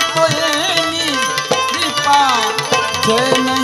तो ये नी कृपा जय